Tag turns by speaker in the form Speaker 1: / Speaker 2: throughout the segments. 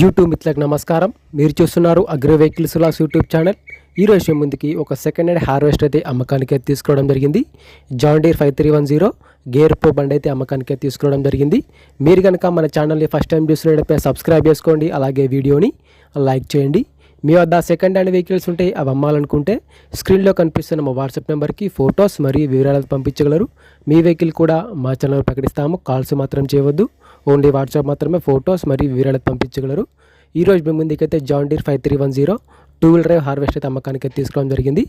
Speaker 1: YouTube మిత్రులకు నమస్కారం. మీరు చూస్తున్నారు అగ్ర వెహికల్స్ లాస్ యూట్యూబ్ ఛానల్. ఈ రోజు మీ ముందుకి ఒక సెకండ్ హ్యాండ్ హార్వెస్ట్ అయితే అమ్మకానికి అయితే తీసుకోవడం జరిగింది. John five three one zero gear పో బండి అయితే అమ్మకానికి అయితే తీసుకోవడం జరిగింది. మీరు కనుక మన ఛానల్ని ఫస్ట్ టైం చూసినట్టయితే సబ్స్క్రైబ్ చేసుకోండి. అలాగే వీడియోని లైక్ చేయండి. మీ వద్ద సెకండ్ హ్యాండ్ వెహికల్స్ ఉంటే అవి అమ్మాలనుకుంటే స్క్రీన్లో కనిపిస్తున్న మా వాట్సాప్ నెంబర్కి ఫొటోస్ మరియు వివరాలు పంపించగలరు. మీ వెహికల్ కూడా మా ఛానల్ ప్రకటిస్తాము. కాల్స్ మాత్రం చేయవద్దు. ఓన్లీ వాట్సాప్ మాత్రమే ఫొటోస్ మరియు వివరాలు పంపించగలరు. ఈరోజు మేము మీ ముందుకైతే John Deere five three one zero two wheel drive harvest అయితే అమ్మకానికి తీసుకోవడం జరిగింది.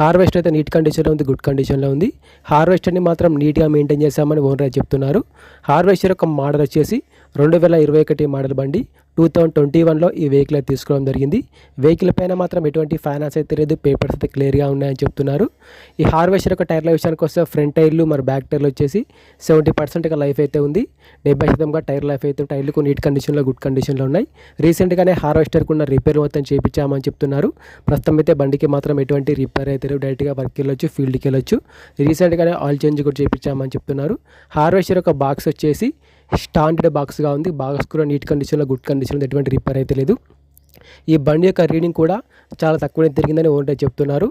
Speaker 1: హార్వెస్ట్ అయితే నీట్ కండిషన్లో ఉంది గుడ్ కండిషన్లో ఉంది. హార్వెస్టర్ని మాత్రం నీట్గా మెయింటైన్ చేశామని ఓనర్ చెప్తున్నారు. హార్వెస్టర్ యొక్క మోడల్ వచ్చేసి రెండు వేల ఇరవై ఒకటి మోడల్ బండి టూ థౌజండ్ ట్వంటీ వన్లో ఈ వెహికల్ అయితే తీసుకోవడం జరిగింది. వెహికల్ పైన మాత్రం ఎటువంటి ఫైనాన్స్ అయితే లేదు పేపర్స్ అయితే క్లియర్గా ఉన్నాయని చెప్తున్నారు. ఈ హార్వెస్టర్ యొక్క టైర్ల విషయానికి వస్తే ఫ్రంట్ టైర్లు మరి బ్యాక్ టైర్లు వచ్చేసి సెవెంటీ పర్సెంట్గా లైఫ్ అయితే ఉంది. డెబ్బై శాతంగా టైర్ లైఫ్ అయితే టైర్లు నీట్ కండిషన్లో గుడ్ కండిషన్లో ఉన్నాయి. రీసెంట్గానే హార్వెస్టర్కి ఉన్న రిపేర్ మొత్తం చేయించామని చెప్తున్నారు. ప్రస్తుతం అయితే బండికి మాత్రం ఎటువంటి రిపేర్ అయితే డైరెక్ట్గా వర్క్కి వెళ్ళొచ్చు ఫీల్డ్కి వెళ్ళొచ్చు. రీసెంట్గానే ఆయిల్ చేంజ్ కూడా చేయించామని చెప్తున్నారు. హార్వెస్టర్ యొక్క బాక్స్ వచ్చేసి స్టాండర్డ్ బాక్స్గా ఉంది. బాక్స్ కూడా నీట్ కండిషన్లో గుడ్ కండిషన్లో ఎటువంటి రిపేర్ అయితే లేదు. ఈ బండి యొక్క రీడింగ్ కూడా చాలా తక్కువనే తిరిగిందని ఓనర్ చెప్తున్నారు.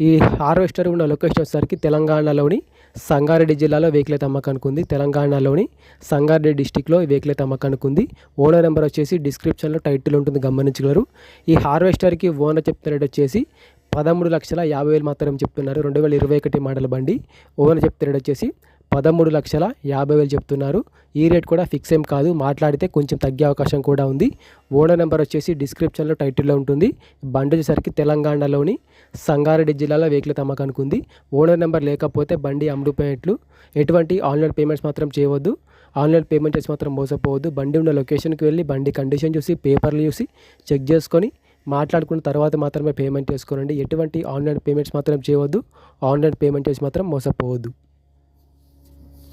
Speaker 1: ఈ హార్వెస్టర్ ఉన్న లొకేషన్ వచ్చేసరికి తెలంగాణలోని సంగారెడ్డి జిల్లాలో వెహికల్ అయితే అమ్మకానికి ఉంది. తెలంగాణలోని సంగారెడ్డి డిస్టిక్లో వెహికల్ అయితే అమ్మకానికి ఉంది. ఓనర్ నెంబర్ వచ్చేసి డిస్క్రిప్షన్లో టైటిల్ ఉంటుంది గమనించగలరు. ఈ హార్వెస్టర్కి ఓనర్ చెప్తున్న రేట్ వచ్చేసి పదమూడు లక్షల యాభై వేలు మాత్రం చెప్తున్నారు. రెండు వేల ఇరవై ఒకటి మోడల్ బండి. ఓనర్ చెప్తున్న రేట్ వచ్చేసి పదమూడు లక్షల యాభై వేలు చెప్తున్నారు. ఈ రేట్ కూడా ఫిక్స్ ఏం కాదు. మాట్లాడితే కొంచెం తగ్గే అవకాశం కూడా ఉంది. ఓనర్ నెంబర్ వచ్చేసి డిస్క్రిప్షన్లో టైటిల్లో ఉంటుంది. బండి వచ్చేసరికి తెలంగాణలోని సంగారెడ్డి జిల్లాలో వెహికల్ అమ్మకానికి ఉంది ఓనర్ నెంబర్ లేకపోతే బండి అమ్ముడుపోయినట్లు ఎటువంటి ఆన్లైన్ పేమెంట్స్ మాత్రం చేయవద్దు. ఆన్లైన్ పేమెంట్ చేసి మాత్రం మోసపోవద్దు. బండి ఉన్న లొకేషన్కి వెళ్ళి బండి కండిషన్ చూసి పేపర్లు చూసి చెక్ చేసుకొని మాట్లాడుకున్న తర్వాత మాత్రమే పేమెంట్ చేసుకోనండి. ఎటువంటి ఆన్లైన్ పేమెంట్స్ మాత్రం చేయవద్దు. ఆన్లైన్ పేమెంట్ చేసి మాత్రం మోసపోవద్దు.